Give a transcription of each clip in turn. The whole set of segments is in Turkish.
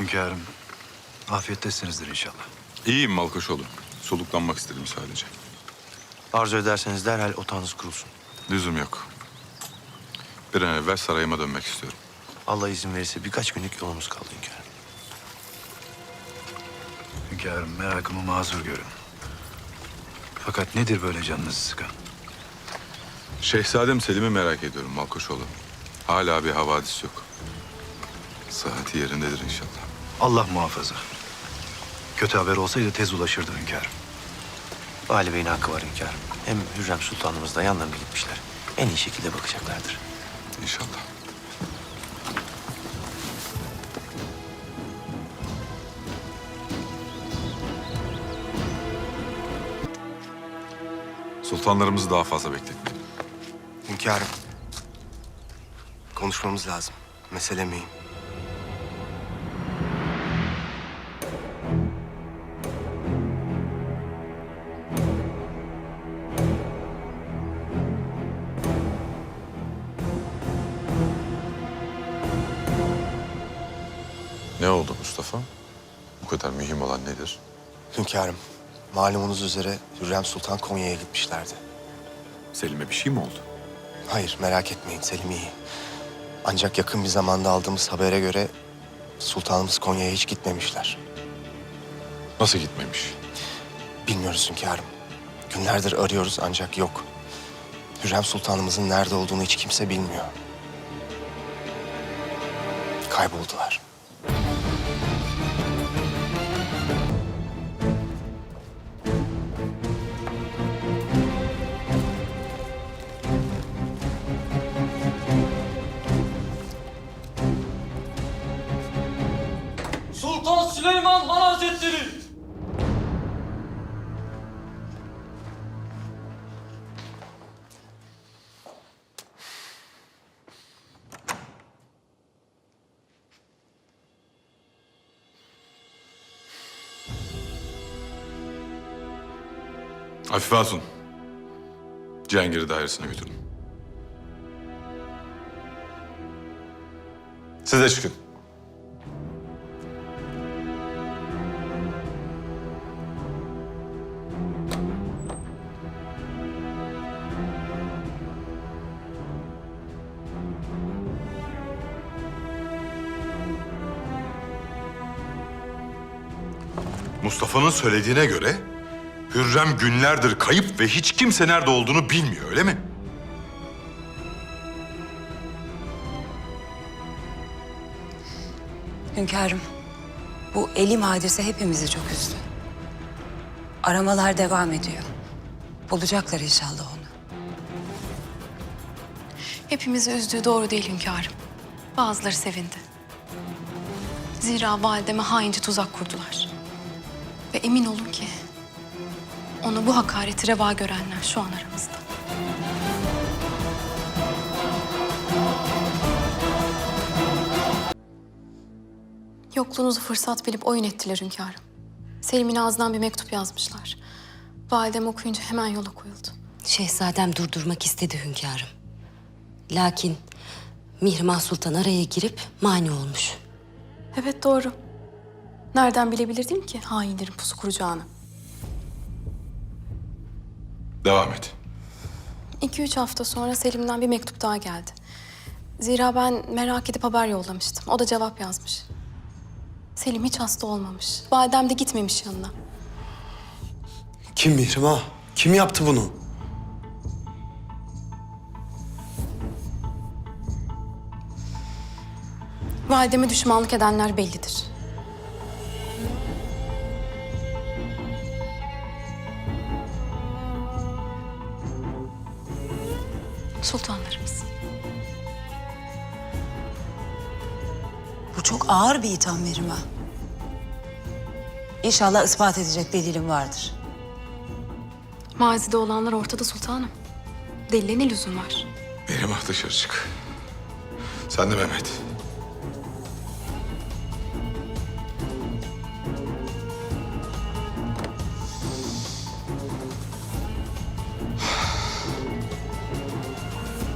Hünkârım, afiyettesinizdir inşallah. İyiyim Malkoçoğlu. Soluklanmak istedim sadece. Arzu ederseniz derhal otağınız kurulsun. Lüzum yok. Bir an evvel sarayıma dönmek istiyorum. Allah izin verirse birkaç günlük yolumuz kaldı hünkârım. Hünkârım, merakımı mazur görün. Fakat nedir böyle canınızı sıkan? Şehzadem Selim'i merak ediyorum Malkoçoğlu. Hala bir havadis yok. Saati yerindedir inşallah. Allah muhafaza. Kötü haber olsaydı tez ulaşırdı hünkârım. Vali Bey'in hakkı var hünkârım. Hem Hürrem Sultanımız da yanlarına gitmişler. En iyi şekilde bakacaklardır. İnşallah. Sultanlarımızı daha fazla bekletmeyin. Hünkârım. Konuşmamız lazım. Mesele mühim. Ne oldu Mustafa? Bu kadar mühim olan nedir? Hünkârım, malumunuz üzere Hürrem Sultan Konya'ya gitmişlerdi. Selim'e bir şey mi oldu? Hayır, merak etmeyin Selim iyi. Ancak yakın bir zamanda aldığımız habere göre sultanımız Konya'ya hiç gitmemişler. Nasıl gitmemiş? Bilmiyoruz hünkârım. Günlerdir arıyoruz ancak yok. Hürrem Sultanımızın nerede olduğunu hiç kimse bilmiyor. Kayboldular. Afife Hatun. Cihangir'i dairesine götürün. Siz de çıkın. Mustafa'nın söylediğine göre Hürrem günlerdir kayıp ve hiç kimse nerede olduğunu bilmiyor öyle mi? Hünkârım, bu elim hadise hepimizi çok üzdü. Aramalar devam ediyor. Bulacaklar inşallah onu. Hepimizi üzdüğü doğru değil hünkârım. Bazıları sevindi. Zira valideme haince tuzak kurdular. Ve emin olun ki onu bu hakareti reva görenler şu an aramızda. Yokluğunuzu fırsat bilip oyun ettiler hünkârım. Selim'in ağzından bir mektup yazmışlar. Validem okuyunca hemen yola koyuldu. Şehzadem durdurmak istedi hünkârım. Lakin Mihrimah Sultan araya girip mani olmuş. Evet doğru. Nereden bilebilirdim ki hainlerin pusu kuracağını? Devam et. İki üç hafta sonra Selim'den bir mektup daha geldi. Zira ben merak edip haber yollamıştım. O da cevap yazmış. Selim hiç hasta olmamış. Validem de gitmemiş yanına. Kim Mihrimah? Kim yaptı bunu? Valideme düşmanlık edenler bellidir. Ağır bir itham Mihrimah. İnşallah ispat edecek delilim vardır. Mazide olanlar ortada sultanım. Delile ne lüzum var? Benim ah dışarı çık. Sen de Mehmet.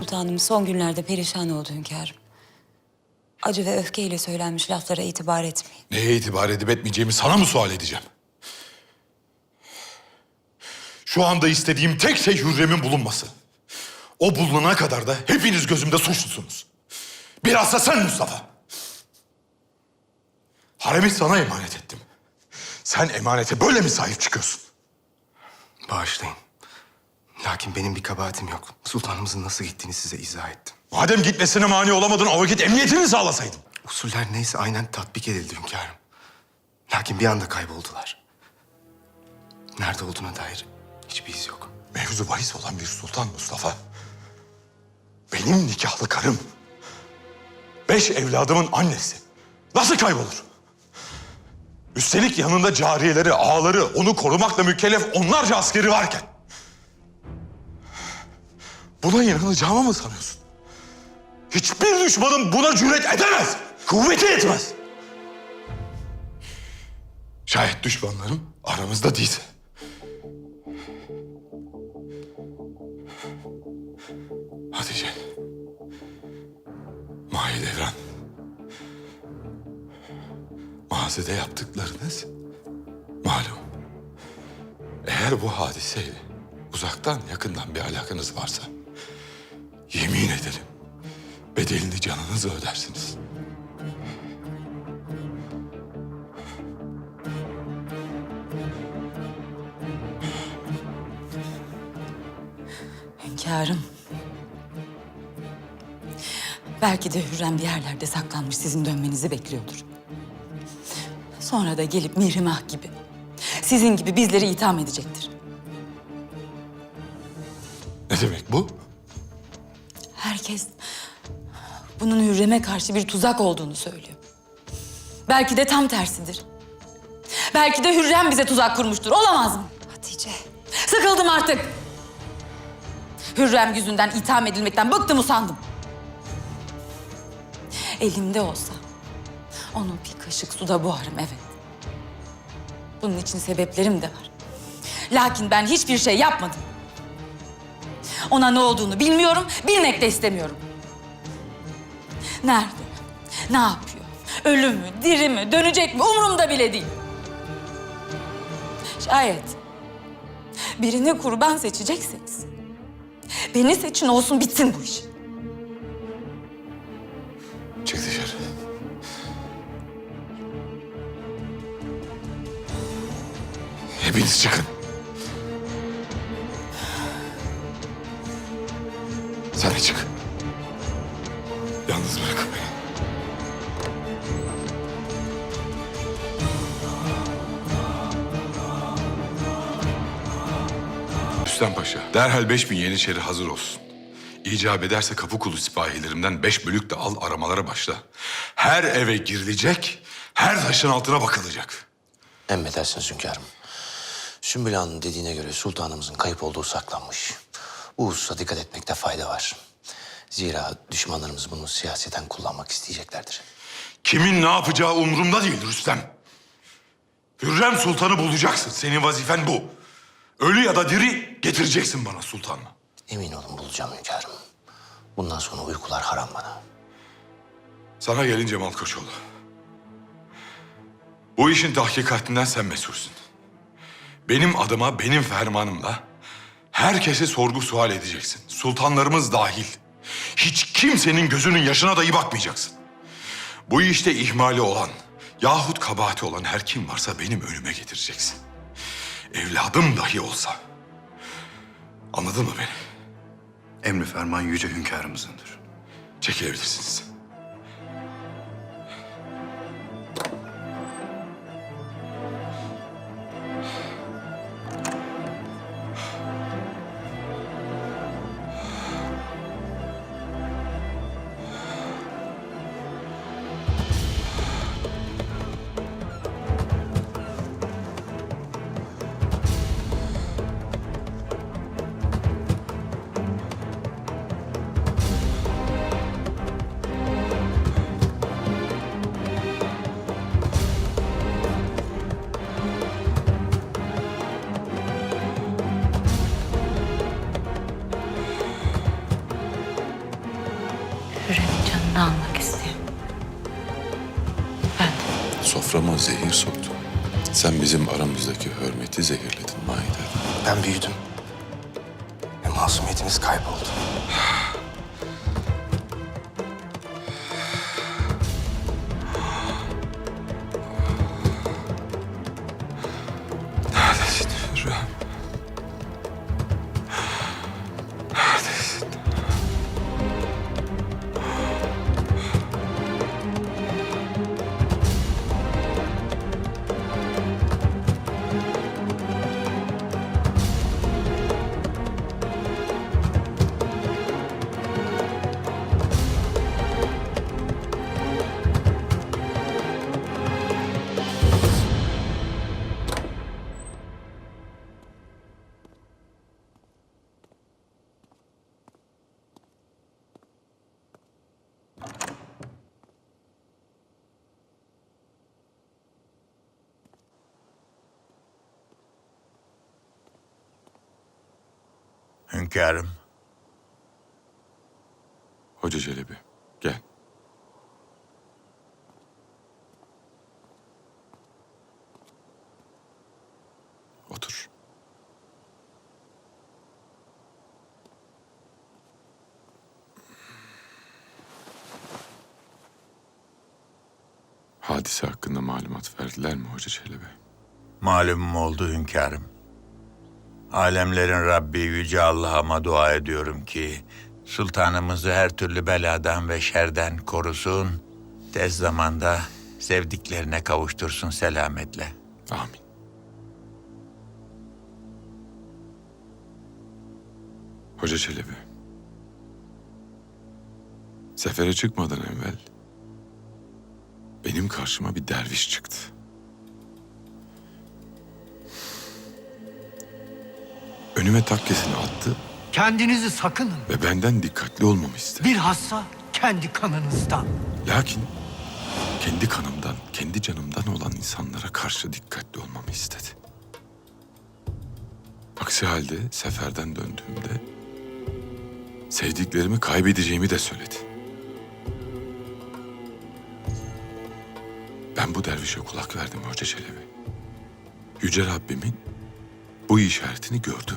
Sultanım son günlerde perişan oldu hünkârım. Acı ve öfkeyle söylenmiş laflara itibar etmeyin. Neye itibar edip etmeyeceğimi sana mı sual edeceğim? Şu anda istediğim tek şey Hürrem'in bulunması. O bulunana kadar da hepiniz gözümde suçlusunuz. Biraz da sen Mustafa. Harem'i sana emanet ettim. Sen emanete böyle mi sahip çıkıyorsun? Bağışlayın. Lakin benim bir kabahatim yok. Sultanımızın nasıl gittiğini size izah ettim. Madem gitmesine mani olamadın o vakit emniyetini sağlasaydın. Usuller neyse aynen tatbik edildi hünkârım. Lakin bir anda kayboldular. Nerede olduğuna dair hiçbir iz yok. Mevzu bahis olan bir sultan Mustafa. Benim nikahlı karım. Beş evladımın annesi. Nasıl kaybolur? Üstelik yanında cariyeleri, ağaları, onu korumakla mükellef onlarca askeri varken. Buna inanacağımı mı sanıyorsun? Hiçbir düşmanım buna cüret edemez. Kuvveti yetmez. Şayet düşmanlarım aramızda değilse. Hatice. Mahidevran. Mağazede yaptıklarınız malum. Eğer bu hadiseyle uzaktan yakından bir alakanız varsa yemin ederim bedelini canınızla ödersiniz. Hünkârım. Belki de Hürrem bir yerlerde saklanmış sizin dönmenizi bekliyordur. Sonra da gelip Mihrimah gibi, sizin gibi bizleri itham edecektir. Ne demek bu? Herkes bunun Hürrem'e karşı bir tuzak olduğunu söylüyor. Belki de tam tersidir. Belki de Hürrem bize tuzak kurmuştur. Olamaz mı? Hatice. Sıkıldım artık. Hürrem yüzünden itham edilmekten bıktım usandım. Elimde olsa onu bir kaşık suda boğarım evet. Bunun için sebeplerim de var. Lakin ben hiçbir şey yapmadım. Ona ne olduğunu bilmiyorum, bilmek de istemiyorum. Nerede? Ne yapıyor? Ölü mü, diri mi, dönecek mi umurumda bile değil. Şayet birini kurban seçecekseniz beni seçin olsun bitsin bu iş. Çık dışarı. Hepiniz çıkın. Sen de çık. Rüstem Paşa, derhal beş bin Yeniçeri hazır olsun. İcap ederse kapı kulu sipahilerimden beş bölük de al aramalara başla. Her eve girilecek, her taşın altına bakılacak. Emredersiniz hünkârım. Sümbül Hanım'ın dediğine göre sultanımızın kayıp olduğu saklanmış. Bu hususa dikkat etmekte fayda var. Zira düşmanlarımız bunu siyaseten kullanmak isteyeceklerdir. Kimin ne yapacağı umurumda değil Rüstem. Hürrem Sultan'ı bulacaksın. Senin vazifen bu. Ölü ya da diri getireceksin bana sultanı. Emin olun bulacağım hünkârım. Bundan sonra uykular haram bana. Sana gelince Malkoçoğlu. Bu işin tahkikatinden sen mesulsün. Benim adıma, benim fermanımla herkesi sorgu sual edeceksin. Sultanlarımız dahil. Hiç kimsenin gözünün yaşına dahi bakmayacaksın. Bu işte ihmali olan yahut kabahati olan her kim varsa benim önüme getireceksin. Evladım dahi olsa. Anladın mı beni? Emri ferman yüce hünkârımızındır. Çekilebilirsiniz. Zehir soktun. Sen bizim aramızdaki hürmeti zehirledin Maide. Ben büyüdüm. Ve masumiyetimiz kayboldu. Hünkârım, Hoca Çelebi gel. Otur. Hadise hakkında malumat verdiler mi Hoca Çelebi? malumum oldu hünkârım. Alemlerin Rabbi Yüce Allah'ıma dua ediyorum ki... ...sultanımızı her türlü beladan ve şerden korusun... ...tez zamanda sevdiklerine kavuştursun selametle. Amin. Hoca Çelebi. Sefere çıkmadan evvel benim karşıma bir derviş çıktı. Önüme takkesini attı Kendinizi sakının. ve benden dikkatli olmamı istedi. Bilhassa kendi kanınızdan. Lakin kendi kanımdan, kendi canımdan olan insanlara karşı dikkatli olmamı istedi. Aksi halde seferden döndüğümde sevdiklerimi kaybedeceğimi de söyledi. Ben bu dervişe kulak verdim Hoca Çelebi. Yüce Rabbimin bu işaretini gördüm.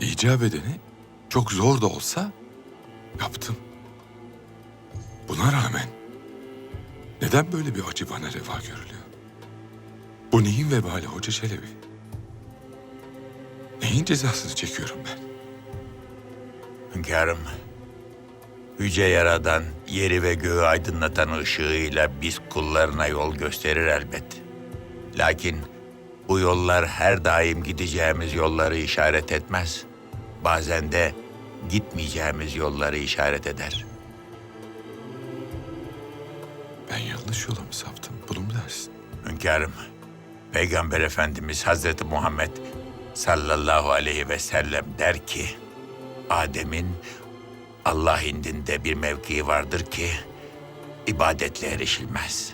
İcap edeni çok zor da olsa yaptım. Buna rağmen neden böyle bir acı bana reva görülüyor? Bu neyin vebali Hoca Çelebi? Neyin cezasını çekiyorum ben? Hünkârım, Yüce Yaradan yeri ve göğü aydınlatan ışığıyla biz kullarına yol gösterir elbet. Lakin bu yollar her daim gideceğimiz yolları işaret etmez. Bazen de gitmeyeceğimiz yolları işaret eder. Ben yanlış yola mı saptım? Bunu mu dersin? Hünkârım, Peygamber Efendimiz Hazreti Muhammed sallallahu aleyhi ve sellem der ki, Adem'in Allah indinde bir mevkii vardır ki ibadetle erişilmez.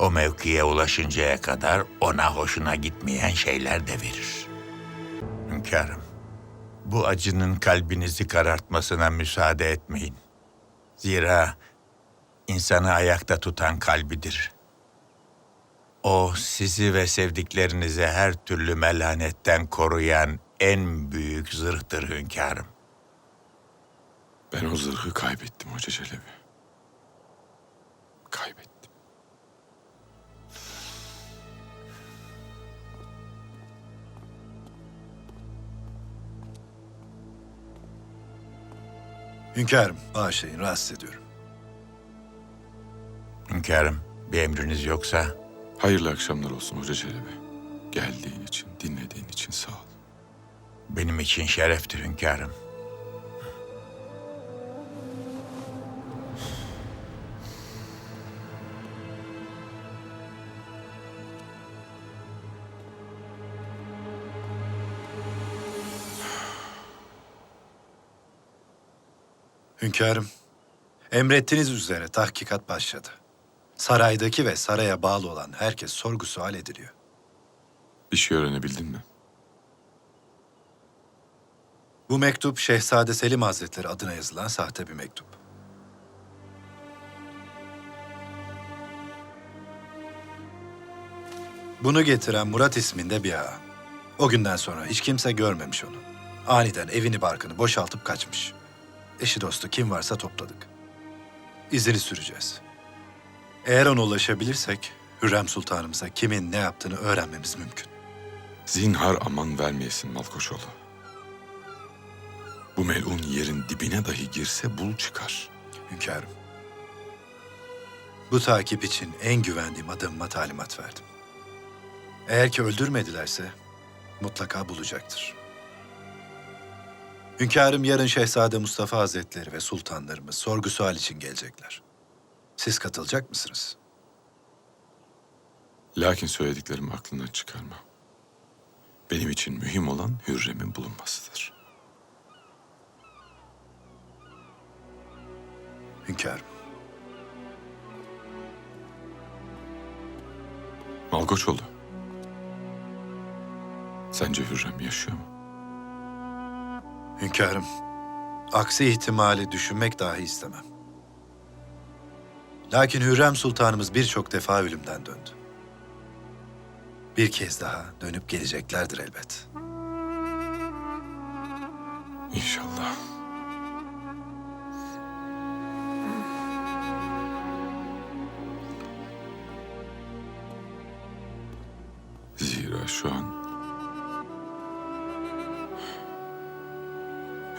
O mevkiye ulaşıncaya kadar ona hoşuna gitmeyen şeyler de verir. Hünkârım, bu acının kalbinizi karartmasına müsaade etmeyin. Zira insanı ayakta tutan kalbidir. O sizi ve sevdiklerinizi her türlü melanetten koruyan en büyük zırhtır hünkârım. Ben o zırhı kaybettim Hoca Çelebi. Kaybettim. Hünkârım, bağışlayın, rahatsız ediyorum. Hünkârım, bir emriniz yoksa Hayırlı akşamlar olsun Hoca Çelebi. Geldiğin için, dinlediğin için sağ ol. benim için şereftir hünkârım. Hünkârım, emrettiğiniz üzere tahkikat başladı. Saraydaki ve saraya bağlı olan herkes sorgu sual ediliyor. Bir şey öğrenebildin mi? Bu mektup Şehzade Selim Hazretleri adına yazılan sahte bir mektup. Bunu getiren Murat isminde bir ağa. O günden sonra hiç kimse görmemiş onu. Aniden evini barkını boşaltıp kaçmış. Eşi dostu kim varsa topladık. İzini süreceğiz. Eğer ona ulaşabilirsek Hürrem Sultanımıza kimin ne yaptığını öğrenmemiz mümkün. Zinhar aman vermeyesin Malkoçoğlu. Bu melun yerin dibine dahi girse bul çıkar. Hünkârım. Bu takip için en güvendiğim adamıma talimat verdim. Eğer ki öldürmedilerse mutlaka bulacaktır. Hünkârım yarın Şehzade Mustafa Hazretleri ve sultanlarımız sorgu sual için gelecekler. Siz katılacak mısınız? Lakin söylediklerimi aklından çıkarma. Benim için mühim olan Hürrem'in bulunmasıdır. Hünkârım. Malkoçoğlu. Sence Hürrem yaşıyor mu? Hünkârım, aksi ihtimali düşünmek dahi istemem. Lakin Hürrem Sultanımız birçok defa ölümden döndü. Bir kez daha dönüp geleceklerdir elbet. İnşallah. Zira şu an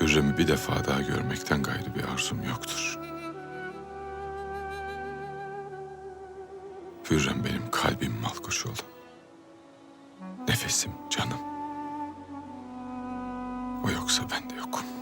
Hürrem'i bir defa daha görmekten gayrı bir arzum yoktur. Hürrem benim kalbim Malkoçoğlu. Nefesim, canım. O yoksa ben de yokum.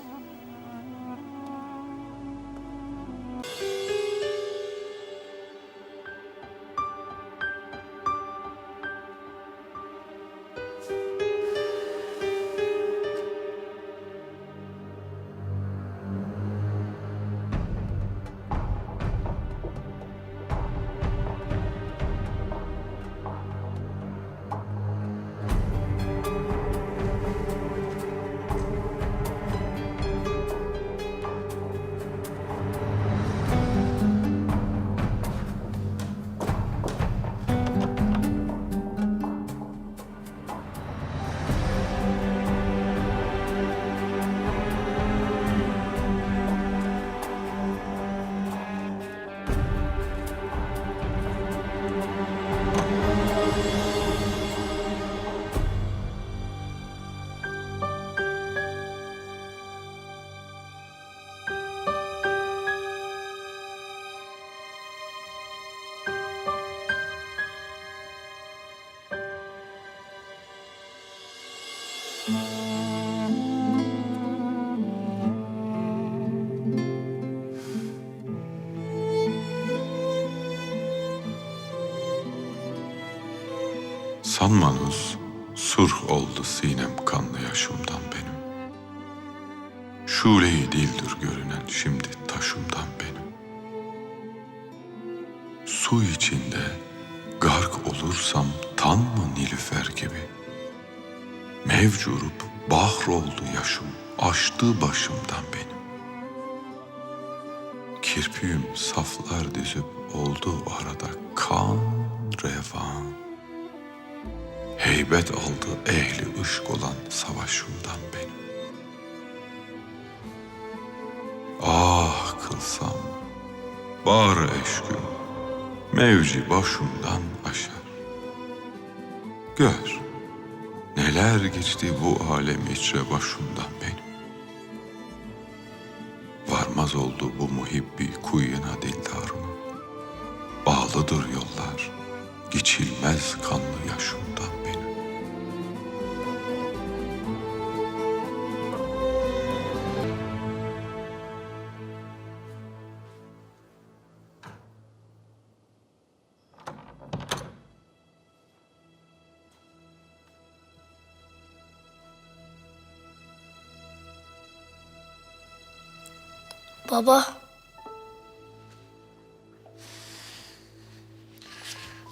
Sanmanız surh oldu sinem kanlı yaşımdan benim. Şule-i dildir görünen şimdi taşımdan benim. Su içinde gark olursam tan mı Nilüfer gibi? Mevcurup bahr oldu yaşım, açtı başımdan benim. Kirpiğim saflar dizip oldu arada kan revan. Heybet aldı ehli ışk olan savaşımdan benim. Ah kılsam, bağır eşküm, mevci başımdan aşar. Gör, neler geçti bu alem içre başımdan benim. Varmaz oldu bu muhibbi kuyuna dildarıma. Bağlıdır yollar, geçilmez kanlı yaşımdan Baba,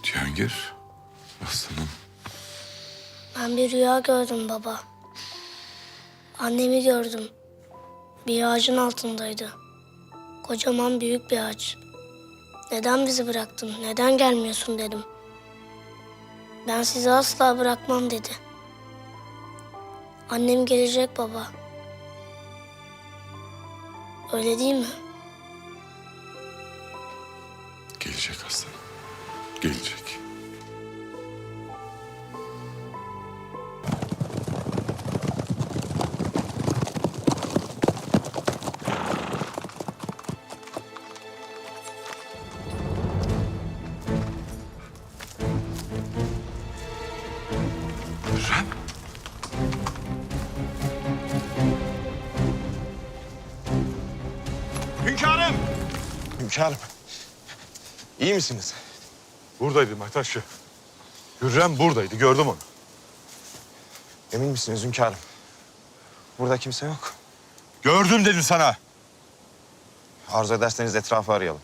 Cihangir, aslanım. ben bir rüya gördüm baba. Annemi gördüm. Bir ağacın altındaydı. Kocaman büyük bir ağaç. Neden bizi bıraktın? Neden gelmiyorsun dedim. Ben sizi asla bırakmam dedi. Annem gelecek baba. Öyle değil mi? Gelecek aslanım. Gelecek. Hünkârım. İyi misiniz? Buradaydı Mehtaşçı. Hürrem buradaydı. Gördüm onu. Emin misiniz hünkârım? Burada kimse yok. Gördüm dedim sana. Arzu ederseniz etrafı arayalım.